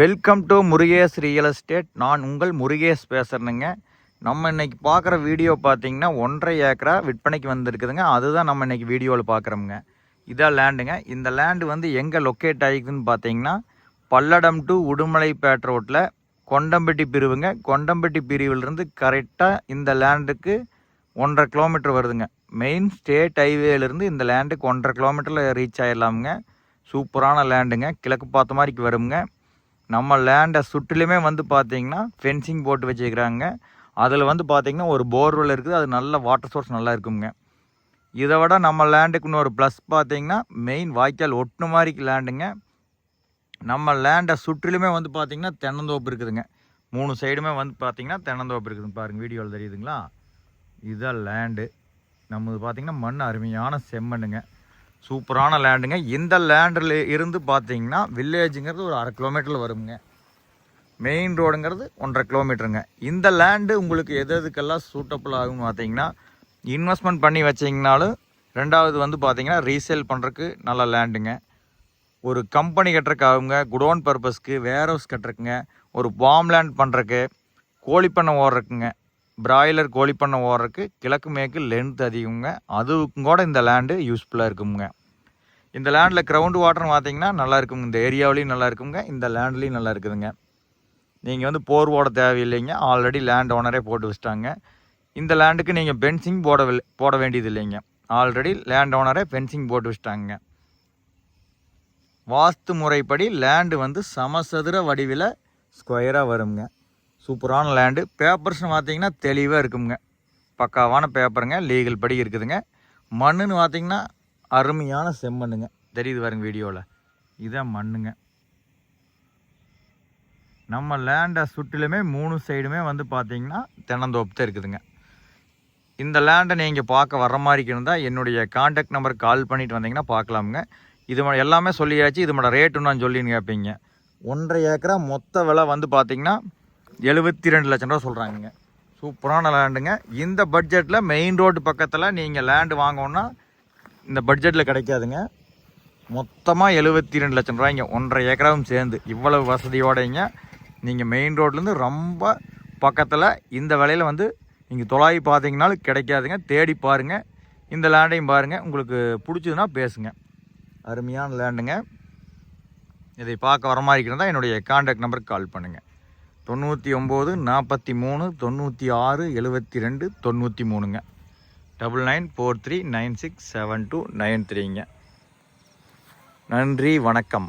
Welcome to Murugesh real estate நான் உங்கள் முருகேஷ் பேசுகிறேனுங்க நம்ம இன்னைக்கு பார்க்குற வீடியோ பார்த்தீங்கன்னா ஒன்றரை ஏக்கரா விற்பனைக்கு வந்திருக்குதுங்க. அதுதான் நம்ம இன்னைக்கு வீடியோவில் பார்க்குறோமுங்க. இதான் லேண்டுங்க இந்த லேண்டு வந்து எங்கே லொக்கேட் ஆகிக்குதுன்னு பார்த்தீங்கன்னா பல்லடம் டு உடுமலைப்பேட் ரோட்டில் கொண்டம்பட்டி பிரிவுங்க. கொண்டம்பட்டி பிரிவிலிருந்து கரெக்டாக இந்த லேண்டுக்கு ஒன்றரை கிலோமீட்டர் வருதுங்க. மெயின் ஸ்டேட் ஹைவேலேருந்து இந்த லேண்டுக்கு ஒன்றரை கிலோமீட்டரில் ரீச் ஆகிடலாமுங்க சூப்பரான லேண்டுங்க கிழக்கு பார்த்த மாதிரிக்கு வருங்க நம்ம லேண்டை சுற்றிலுமே வந்து பார்த்தீங்கன்னா ஃபென்சிங் போட்டு வச்சுக்கிறாங்க அதில் வந்து பார்த்தீங்கன்னா ஒரு போர்வெல் இருக்குது. அது நல்ல வாட்டர் சோர்ஸ் நல்லா இருக்குங்க. இதை விட நம்ம லேண்டுக்கு இன்னொரு ப்ளஸ் பார்த்தீங்கன்னா மெயின் வாய்க்கால் ஒட்டு மாதிரிக்கு லேண்டுங்க நம்ம லேண்டை சுற்றிலுமே வந்து பார்த்திங்கன்னா தென்னந்தோப்பு இருக்குதுங்க. மூணு சைடுமே வந்து பார்த்திங்கன்னா தென்னந்தோப்பு இருக்குதுங்க. பாருங்கள் வீடியோவில் தெரியுதுங்களா? இதுதான் லேண்டு நம்மது பார்த்தீங்கன்னா மண் அருமையான செம்மண்ணுங்க. சூப்பரான லேண்டுங்க. இந்த லேண்டில் இருந்து பார்த்தீங்கன்னா வில்லேஜுங்கிறது ஒரு அரை கிலோமீட்டரில் வருங்க. மெயின் ரோடுங்கிறது ஒன்றரை கிலோமீட்டருங்க. இந்த லேண்டு உங்களுக்கு எது எதுக்கெல்லாம் சூட்டபுள் ஆகும்னு பார்த்தீங்கன்னா இன்வெஸ்ட்மெண்ட் பண்ணி வச்சிங்கனாலும் ரெண்டாவது வந்து பார்த்தீங்கன்னா ரீசேல் பண்ணுறதுக்கு நல்ல லேண்டுங்க. ஒரு கம்பெனி கட்டுறக்கு ஆகுங்க குடோன் பர்பஸ்க்கு வேர் ஹவுஸ் கட்டுறக்குங்க ஒரு பாம் லேண்ட் பண்ணுறக்கு கோழிப்பண்ணை ஓடுறக்குங்க பிராய்லர் கோழிப்பண்ணை ஓடுறதுக்கு கிழக்கு மேற்கு லென்த் அதிகங்க அதுக்கும் கூட இந்த லேண்டு யூஸ்ஃபுல்லாக இருக்குங்க இந்த லேண்டில் கிரவுண்ட் வாட்டர்னு பார்த்தீங்கன்னா நல்லா இருக்குங்க இந்த ஏரியாவிலையும் நல்லா இருக்குங்க இந்த லேண்ட்லேயும் நல்லா இருக்குதுங்க. நீங்கள் வந்து போர் போட தேவையில்லைங்க. ஆல்ரெடி லேண்ட் ஓனரே போட்டு வச்சிட்டாங்க. இந்த லேண்டுக்கு நீங்கள் பென்சிங் போட போட வேண்டியது இல்லைங்க ஆல்ரெடி லேண்ட் ஓனரே ஃபென்சிங் போட்டு வச்சிட்டாங்க. வாஸ்து முறைப்படி லேண்டு வந்து சமசதுர வடிவில் ஸ்கொயராக வருங்க சூப்பரான லேண்டு பேப்பர்ஸ்னு பார்த்தீங்கன்னா தெளிவாக இருக்குங்க. பக்காவான பேப்பருங்க லீகல் படி இருக்குதுங்க. மண்ணுன்னு பார்த்தீங்கன்னா அருமையான செம்மண்ணுங்க. தெரியுது பாருங்க வீடியோவில் இதான் மண்ணுங்க. நம்ம லேண்டை சுற்றிலுமே மூணு சைடுமே வந்து பார்த்தீங்கன்னா தென்னந்தோப்பு தான் இருக்குதுங்க. இந்த லேண்டை நீங்கள் பார்க்க வர மாதிரி இருந்தால் என்னுடைய காண்டாக்ட் நம்பருக்கு கால் பண்ணிட்டு வந்தீங்கன்னா பார்க்கலாமுங்க. இது எல்லாமே சொல்லியாச்சு. இது மட ரேட்டுன்னு நான் சொல்லின்னு கேட்பீங்க ஒன்றரை ஏக்கரா மொத்த விலை வந்து பார்த்தீங்கன்னா எழுபத்தி ரெண்டு லட்சம் ரூபா சொல்கிறாங்க சூப்பரான லேண்டுங்க இந்த பட்ஜெட்டில் மெயின் ரோடு பக்கத்தில் நீங்கள் லேண்டு வாங்கணுன்னா இந்த பட்ஜெட்டில் கிடைக்காதுங்க. மொத்தமாக எழுபத்தி ரெண்டு லட்சம் ரூபாய்ங்க. ஒன்றரை ஏக்கராவும் சேர்ந்து இவ்வளவு வசதியோடைங்க. நீங்கள் மெயின் ரோட்லேருந்து ரொம்ப பக்கத்தில் இந்த விலையில் வந்து நீங்கள் தொலாவி பார்த்தீங்கனாலும் கிடைக்காதுங்க. தேடி பாருங்கள் இந்த லேண்டையும் பாருங்கள் உங்களுக்கு பிடிச்சதுன்னா பேசுங்க. அருமையான லேண்டுங்க இதை பார்க்க வர மாதிரி இருந்தால் என்னுடைய கான்டாக்ட் நம்பருக்கு கால் பண்ணுங்கள் தொண்ணூற்றி ஒம்பது நாற்பத்தி மூணு தொண்ணூற்றி ஆறு எழுபத்தி ரெண்டு தொண்ணூற்றி மூணுங்க. Double nine four three nine six seven two nine த்ரீங்க. நன்றி வணக்கம்.